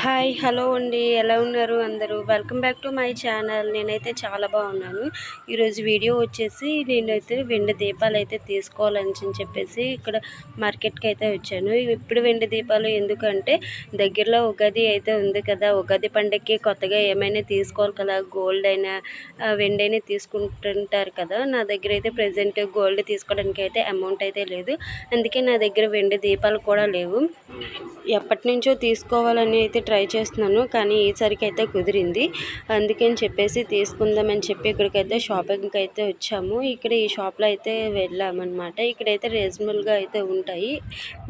Hi hello అండి. ఎలా ఉన్నారు అందరూ? Welcome back to my channel. నేనైతే చాలా బాగున్నాను. ఈరోజు వీడియో వచ్చేసి నేనైతే వెండి దీపాలు అయితే తీసుకోవాలని చెప్పేసి ఇక్కడ మార్కెట్కి అయితే వచ్చాను. ఇప్పుడు వెండి దీపాలు ఎందుకంటే దగ్గరలో ఉగాది అయితే ఉంది కదా. ఉగాది పండగకి కొత్తగా ఏమైనా తీసుకోవాలి కదా. గోల్డ్ అయినా వెండి అయినా తీసుకుంటుంటారు కదా. నా దగ్గర అయితే ప్రజెంట్ గోల్డ్ తీసుకోవడానికి అయితే అమౌంట్ అయితే లేదు. అందుకే నా దగ్గర వెండి దీపాలు కూడా లేవు. ఎప్పటి నుంచో తీసుకోవాలని అయితే ట్రై చేస్తున్నాను కానీ ఈసారికి అయితే కుదిరింది. అందుకని చెప్పేసి తీసుకుందామని చెప్పి ఇక్కడికైతే షాపింగ్కి అయితే వచ్చాము. ఇక్కడ ఈ షాప్లో అయితే వెళ్ళామన్నమాట. ఇక్కడైతే రీజనబుల్గా అయితే ఉంటాయి.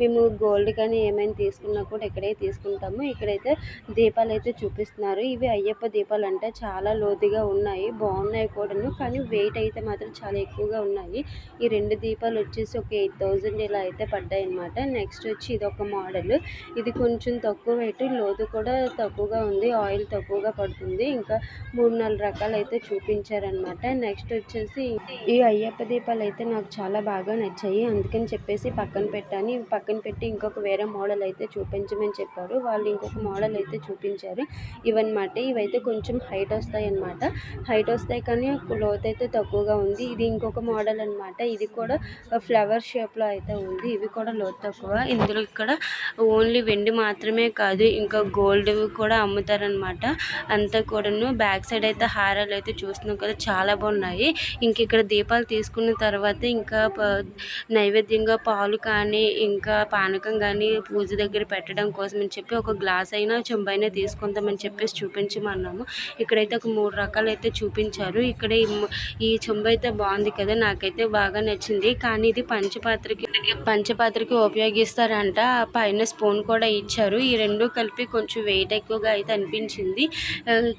మేము గోల్డ్ కానీ ఏమైనా తీసుకున్నా కూడా ఇక్కడే తీసుకుంటాము. ఇక్కడైతే దీపాలు అయితే చూపిస్తున్నారు. ఇవి అయ్యప్ప దీపాలు అంటే చాలా లోతుగా ఉన్నాయి. బాగున్నాయి కూడాను కానీ వెయిట్ అయితే మాత్రం చాలా ఎక్కువగా ఉన్నాయి. ఈ రెండు దీపాలు వచ్చేసి ఒక ఎయిట్ థౌజండ్ ఇలా అయితే పడ్డాయి అనమాట నెక్స్ట్ వచ్చి ఇది ఒక మోడల్. ఇది కొంచెం తక్కువ వెయిట్ లోతు కూడా తక్కువగా ఉంది ఆయిల్ తక్కువగా పడుతుంది. ఇంకా మూడు నాలుగు రకాలు అయితే చూపించారనమాట నెక్స్ట్ వచ్చేసి ఈ అయ్యప్ప దీపాలు అయితే నాకు చాలా బాగా నచ్చాయి. అందుకని చెప్పేసి పక్కన పెట్టాను. ఇవి పక్కన పెట్టి ఇంకొక వేరే మోడల్ అయితే చూపించమని చెప్పారు. వాళ్ళు ఇంకొక మోడల్ అయితే చూపించారు. ఇవన్నమాట. ఇవైతే కొంచెం హైట్ వస్తాయి అనమాట హైట్ వస్తాయి కానీ లోతు అయితే తక్కువగా ఉంది. ఇది ఇంకొక మోడల్ అనమాట ఇది కూడా ఫ్లవర్ షేప్లో అయితే ఉంది. ఇవి కూడా లోతు తక్కువ. ఇందులో ఇక్కడ ఓన్లీ వెండి మాత్రమే కాదు ఇంకా గోల్డ్ కూడా అమ్ముతారనమాట అంతా కూడాను బ్యాక్ సైడ్ అయితే హారాలు అయితే చూస్తున్నాం కదా చాలా బాగున్నాయి. ఇంక ఇక్కడ దీపాలు తీసుకున్న తర్వాత ఇంకా నైవేద్యంగా పాలు కానీ ఇంకా పానకం కానీ పూజ దగ్గర పెట్టడం కోసం అని చెప్పి ఒక గ్లాస్ అయినా చెంబైనా తీసుకుందామని చెప్పేసి చూపించమన్నాము. ఇక్కడైతే ఒక మూడు రకాలు అయితే చూపించారు. ఇక్కడ ఈ చెంబు అయితే బాగుంది కదా నాకైతే బాగా నచ్చింది. కానీ ఇది పంచపాత్రకి పంచపాత్రకి ఉపయోగిస్తారంట. పైన స్పూన్ కూడా ఇచ్చారు. ఈ రెండు కలిపి కొంచెం కొంచెం వెయిట్ ఎక్కువగా అయితే అనిపించింది.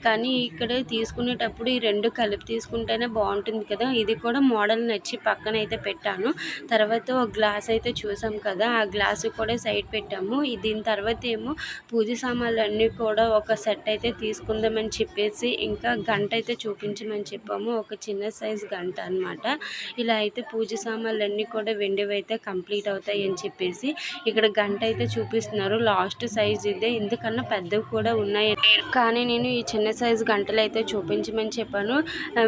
కానీ ఇక్కడ తీసుకునేటప్పుడు ఈ రెండు కలిపి తీసుకుంటేనే బాగుంటుంది కదా. ఇది కూడా మోడల్ నచ్చి పక్కన అయితే పెట్టాను. తర్వాత ఒక గ్లాస్ అయితే చూసాం కదా. ఆ గ్లాసు కూడా సైడ్ పెట్టాము. దీని తర్వాత ఏమో పూజ సామాన్లు అన్నీ కూడా ఒక సెట్ అయితే తీసుకుందామని చెప్పేసి ఇంకా గంట అయితే చూపించమని చెప్పాము. ఒక చిన్న సైజ్ గంట అనమాట ఇలా అయితే పూజ సామాన్లు అన్నీ కూడా వెండివి అయితే కంప్లీట్ అవుతాయి అని చెప్పేసి ఇక్కడ గంట అయితే చూపిస్తున్నారు. లాస్ట్ సైజ్ ఇదే. ఎందుకన్నా పెద్దవి కూడా ఉన్నాయి. కానీ నేను ఈ చిన్న సైజు గంటలు అయితే చూపించమని చెప్పాను.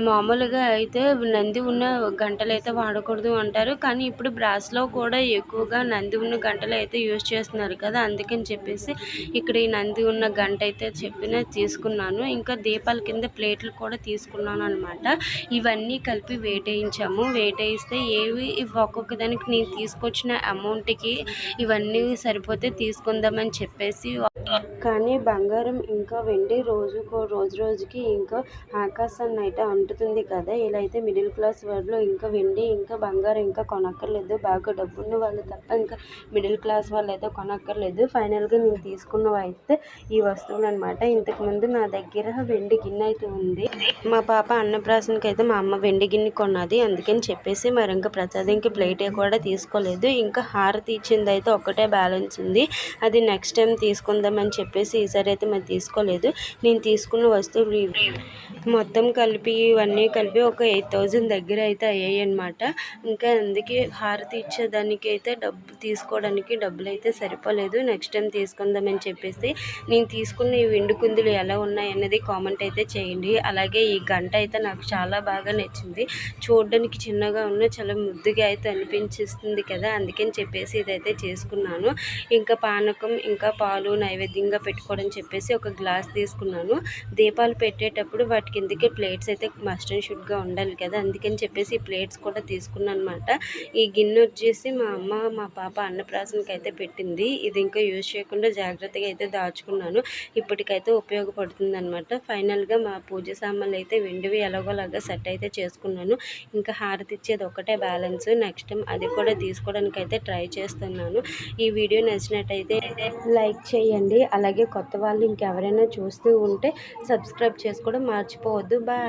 మామూలుగా అయితే నంది ఉన్న గంటలు అయితే వాడకూడదు అంటారు. కానీ ఇప్పుడు బ్రాస్లో కూడా ఎక్కువగా నంది ఉన్న గంటలు అయితే యూజ్ చేస్తున్నారు కదా అందుకని చెప్పేసి ఇక్కడ ఈ నంది ఉన్న గంట అయితే చెప్పిన తీసుకున్నాను. ఇంకా దీపాల కింద ప్లేట్లు కూడా తీసుకున్నాను అనమాట ఇవన్నీ కలిపి వేటేయించాము. వేటేయిస్తే ఏవి ఒక్కొక్క దానికి నేను తీసుకొచ్చిన అమౌంట్కి ఇవన్నీ సరిపోతే తీసుకుందామని చెప్పేసి కానీ బంగారం ఇంకా వెండి రోజుకో రోజు రోజుకి ఇంకా ఆకాశాన్ని అయితే అంటుతుంది కదా. ఇలా అయితే మిడిల్ క్లాస్ వాళ్ళు ఇంకా వెండి ఇంకా బంగారం ఇంకా కొనక్కర్లేదు. బాగా డబ్బున్న వాళ్ళు తప్ప ఇంకా మిడిల్ క్లాస్ వాళ్ళు అయితే కొనక్కర్లేదు. ఫైనల్గా నేను తీసుకున్నవి అయితే ఈ వస్తువులు అనమాట ఇంతకుముందు నా దగ్గర వెండి గిన్నె అయితే ఉంది. మా పాప అన్నప్రాసనకి అయితే మా అమ్మ వెండి గిన్నె కొన్నది. అందుకని చెప్పేసి మరి ఇంకా ప్రసాదంకి ప్లేట్ కూడా తీసుకోలేదు. ఇంకా హారతి ఇచ్చింది అయితే ఒక్కటే బ్యాలెన్స్ ఉంది. అది నెక్స్ట్ టైం అని చెప్పేసి ఈసారి అయితే మరి తీసుకోలేదు. నేను తీసుకున్న వస్తువులు మొత్తం కలిపి ఇవన్నీ కలిపి ఒక ఎయిట్ థౌజండ్ దగ్గర అయితే అయ్యాయి అనమాట ఇంకా అందుకే హారతి ఇచ్చేదానికి అయితే డబ్బు తీసుకోవడానికి డబ్బులు అయితే సరిపోలేదు. నెక్స్ట్ టైం తీసుకుందామని చెప్పేసి నేను తీసుకున్న ఈ వెండి కుందులు ఎలా ఉన్నాయి అనేది కామెంట్ అయితే చేయండి. అలాగే ఈ గంట అయితే నాకు చాలా బాగా నచ్చింది. చూడడానికి చిన్నగా ఉన్న చాలా ముద్దుగా అయితే అనిపించేస్తుంది కదా అందుకని చెప్పేసి ఇదైతే చేసుకున్నాను. ఇంకా పానకం ఇంకా పాలు నైవేద్యంగా పెట్టుకోవడం చెప్పేసి ఒక గ్లాస్ తీసుకున్నాను. దీపాలు పెట్టేటప్పుడు వాటి కిందకి ప్లేట్స్ అయితే మస్ట్ అండ్ షుడ్గా ఉండాలి కదా. అందుకని చెప్పేసి ఈ ప్లేట్స్ కూడా తీసుకున్నాను అనమాట ఈ గిన్నె వచ్చేసి మా అమ్మ మా పాప అన్నప్రాసనకి అయితే పెట్టింది. ఇది ఇంకా యూజ్ చేయకుండా జాగ్రత్తగా అయితే దాచుకున్నాను. ఇప్పటికైతే ఉపయోగపడుతుంది అనమాట ఫైనల్గా మా పూజ సామాన్లు అయితే వెండివి ఎలాగోలాగా సెట్ అయితే చేసుకున్నాను. ఇంకా హారతి ఇచ్చేది ఒకటే బ్యాలెన్స్. నెక్స్ట్ టైం అది కూడా తీసుకోవడానికి అయితే ట్రై చేస్తున్నాను. ఈ వీడియో నచ్చినట్టయితే లైక్ చేయండి. చేయండి అలాగే కొత్త వాళ్ళు ఇంకెవరైనా చూస్తూ ఉంటే సబ్స్క్రైబ్ చేసుకోవడం మర్చిపోవద్దు. బాయ్